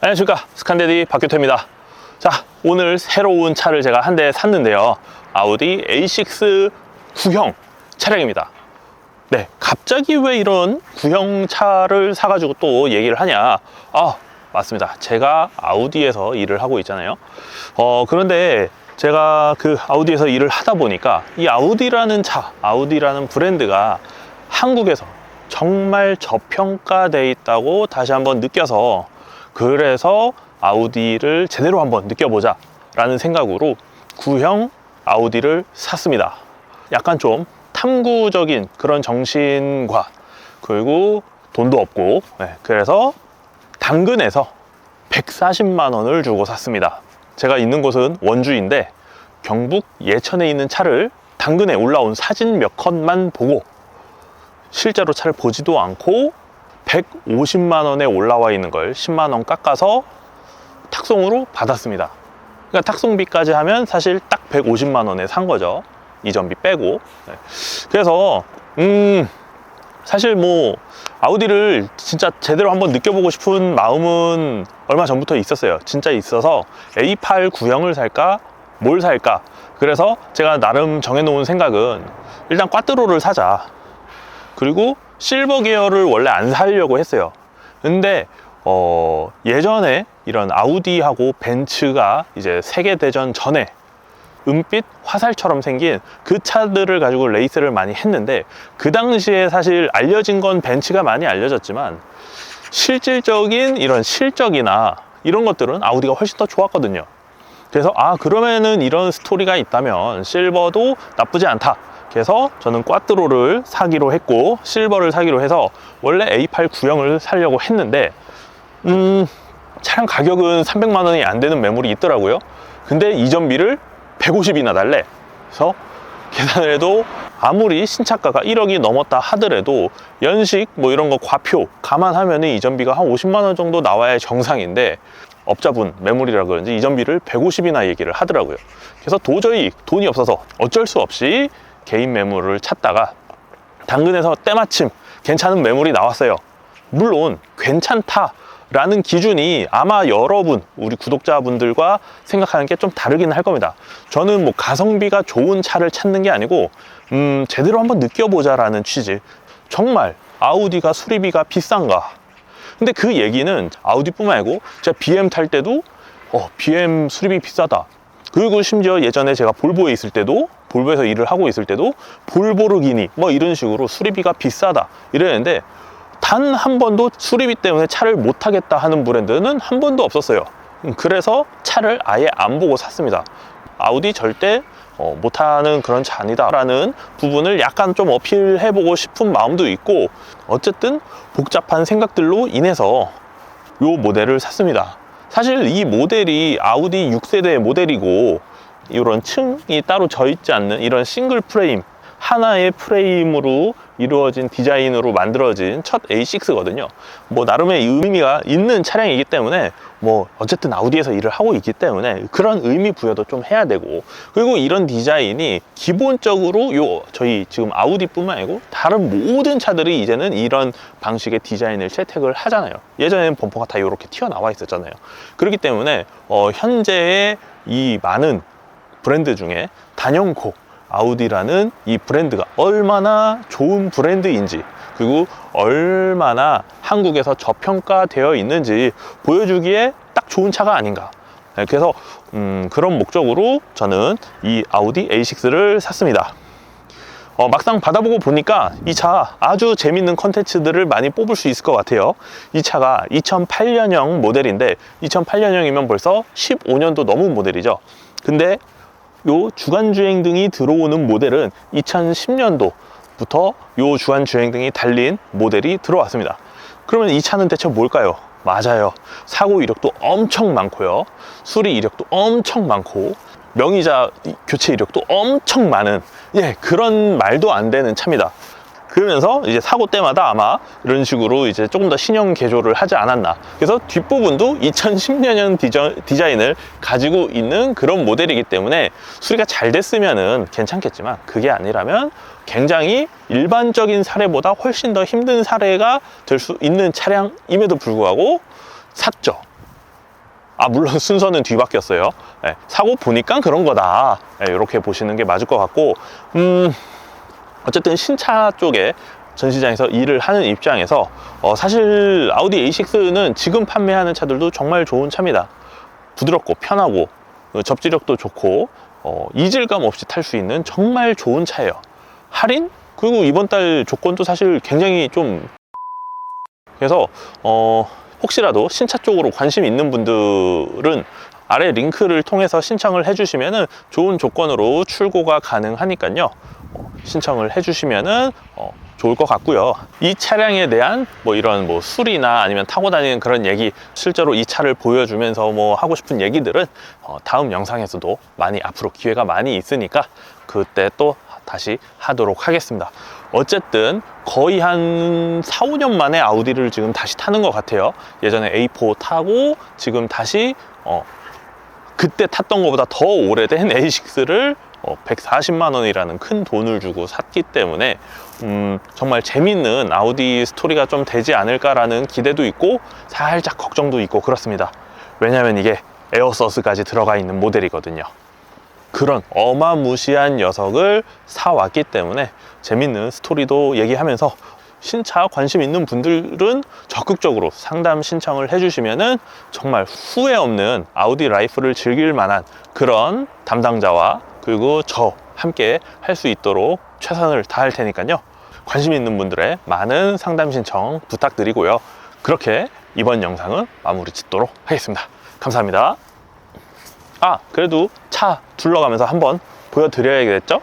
안녕하십니까. 스칸데디 박규태입니다. 자 오늘 새로운 차를 제가 한 대 샀는데요. 아우디 A6 구형 차량입니다. 네 갑자기 왜 이런 구형 차를 사가지고 또 얘기를 하냐? 아 맞습니다. 제가 아우디에서 일을 하고 있잖아요. 어 그런데 제가 그 아우디에서 일을 하다 보니까 이 아우디라는 차 아우디라는 브랜드가 한국에서 정말 저평가돼 있다고 다시 한번 느껴서 그래서 아우디를 제대로 한번 느껴보자 라는 생각으로 구형 아우디를 샀습니다. 약간 좀 탐구적인 그런 정신과 그리고 돈도 없고 네, 그래서 당근에서 140만 원을 주고 샀습니다. 제가 있는 곳은 원주인데 경북 예천에 있는 차를 당근에 올라온 사진 몇 컷만 보고 실제로 차를 보지도 않고 150만 원에 올라와 있는 걸 10만 원 깎아서 탁송으로 받았습니다. 그러니까 탁송비까지 하면 사실 딱 150만 원에 산 거죠. 이전비 빼고. 네. 그래서 음 사실 뭐 아우디를 진짜 제대로 한번 느껴보고 싶은 마음은 얼마 전부터 있었어요. 진짜 있어서 A8 구형을 살까? 뭘 살까? 그래서 제가 나름 정해놓은 생각은 일단 꽈트로를 사자. 그리고 실버 계열을 원래 안 살려고 했어요. 근데 어, 예전에 이런 아우디하고 벤츠가 이제 세계 대전 전에 은빛 화살처럼 생긴 그 차들을 가지고 레이스를 많이 했는데 그 당시에 사실 알려진 건 벤츠가 많이 알려졌지만 실질적인 이런 실적이나 이런 것들은 아우디가 훨씬 더 좋았거든요. 그래서 아 그러면은 이런 스토리가 있다면 실버도 나쁘지 않다. 그래서 저는 꽈트로를 사기로 했고 실버를 사기로 해서 원래 A8 구형을 사려고 했는데 음 차량 가격은 300만 원이 안 되는 매물이 있더라고요. 근데 이전비를 150이나 달래. 그래서 계산을 해도 아무리 신차가가 1억이 넘었다 하더라도 연식 뭐 이런 거 과표 감안하면 이전비가 한 50만 원 정도 나와야 정상인데 업자분 매물이라 그런지 이전비를 150이나 얘기를 하더라고요. 그래서 도저히 돈이 없어서 어쩔 수 없이 개인 매물을 찾다가 당근에서 때마침 괜찮은 매물이 나왔어요. 물론 괜찮다. 라는 기준이 아마 여러분, 우리 구독자분들과 생각하는 게 좀 다르긴 할 겁니다. 저는 뭐 가성비가 좋은 차를 찾는 게 아니고, 음, 제대로 한번 느껴보자 라는 취지. 정말 아우디가 수리비가 비싼가? 근데 그 얘기는 아우디뿐만 아니고, 제가 BM 탈 때도, 어, BM 수리비 비싸다. 그리고 심지어 예전에 제가 볼보에 있을 때도 볼보에서 일을 하고 있을 때도 볼보르기니 뭐 이런 식으로 수리비가 비싸다 이랬는데 단 한 번도 수리비 때문에 차를 못 타겠다 하는 브랜드는 한 번도 없었어요. 음, 그래서 차를 아예 안 보고 샀습니다. 아우디 절대 어, 못하는 그런 차 아니다 라는 부분을 약간 좀 어필해 보고 싶은 마음도 있고 어쨌든 복잡한 생각들로 인해서 요 모델을 샀습니다. 사실 이 모델이 아우디 6세대 모델이고 이런 층이 따로 져 있지 않는 이런 싱글 프레임 하나의 프레임으로 이루어진 디자인으로 만들어진 첫 A6거든요. 뭐 나름의 의미가 있는 차량이기 때문에 뭐 어쨌든 아우디에서 일을 하고 있기 때문에 그런 의미 부여도 좀 해야 되고 그리고 이런 디자인이 기본적으로 요 저희 지금 아우디뿐만 아니고 다른 모든 차들이 이제는 이런 방식의 디자인을 채택을 하잖아요. 예전에는 범퍼가 다 이렇게 튀어나와 있었잖아요. 그렇기 때문에 어 현재의 이 많은 브랜드 중에 단연코 아우디라는 이 브랜드가 얼마나 좋은 브랜드인지 그리고 얼마나 한국에서 저평가되어 있는지 보여주기에 딱 좋은 차가 아닌가. 네, 그래서 음, 그런 목적으로 저는 이 아우디 A6를 샀습니다. 어, 막상 받아보고 보니까 이 차 아주 재밌는 컨텐츠들을 많이 뽑을 수 있을 것 같아요. 이 차가 2008년형 모델인데 2008년형이면 벌써 15년도 넘은 모델이죠. 근데 요 주간 주행 등이 들어오는 모델은 2010년도부터 요 주간 주행 등이 달린 모델이 들어왔습니다. 그러면 이 차는 대체 뭘까요? 맞아요. 사고 이력도 엄청 많고요. 수리 이력도 엄청 많고 명의자 교체 이력도 엄청 많은 예, 그런 말도 안 되는 차입니다. 그러면서 이제 사고 때마다 아마 이런 식으로 이제 조금 더 신형 개조를 하지 않았나. 그래서 뒷부분도 2010년 디저, 디자인을 가지고 있는 그런 모델이기 때문에 수리가 잘 됐으면은 괜찮겠지만 그게 아니라면 굉장히 일반적인 사례보다 훨씬 더 힘든 사례가 될 수 있는 차량임에도 불구하고 샀죠. 아 물론 순서는 뒤바뀌었어요. 예, 사고 보니까 그런 거다. 예, 이렇게 보시는 게 맞을 것 같고, 음 어쨌든 신차 쪽에 전시장에서 일을 하는 입장에서 어, 사실 아우디 A6는 지금 판매하는 차들도 정말 좋은 차입니다. 부드럽고 편하고 어, 접지력도 좋고 어, 이질감 없이 탈 수 있는 정말 좋은 차예요. 할인 그리고 이번 달 조건도 사실 굉장히 좀 그래서 어, 혹시라도 신차 쪽으로 관심 있는 분들은 아래 링크를 통해서 신청을 해주시면은 좋은 조건으로 출고가 가능하니까요. 어, 신청을 해주시면은 어, 좋을 것 같고요. 이 차량에 대한 뭐 이런 뭐 술이나 아니면 타고 다니는 그런 얘기 실제로 이 차를 보여주면서 뭐 하고 싶은 얘기들은 어, 다음 영상에서도 많이 앞으로 기회가 많이 있으니까 그때 또 다시 하도록 하겠습니다. 어쨌든 거의 한 4, 5년 만에 아우디를 지금 다시 타는 것 같아요. 예전에 A4 타고 지금 다시 어, 그때 탔던 것보다 더 오래된 A6를 140만 원이라는 큰 돈을 주고 샀기 때문에 음, 정말 재밌는 아우디 스토리가 좀 되지 않을까라는 기대도 있고 살짝 걱정도 있고 그렇습니다. 왜냐하면 이게 에어서스까지 들어가 있는 모델이거든요. 그런 어마무시한 녀석을 사왔기 때문에 재밌는 스토리도 얘기하면서 신차 관심 있는 분들은 적극적으로 상담 신청을 해주시면은 정말 후회 없는 아우디 라이프를 즐길 만한 그런 담당자와 그리고 저 함께 할 수 있도록 최선을 다할 테니까요. 관심 있는 분들의 많은 상담 신청 부탁드리고요. 그렇게 이번 영상은 마무리 짓도록 하겠습니다. 감사합니다. 아, 그래도 차 둘러가면서 한번 보여드려야겠죠?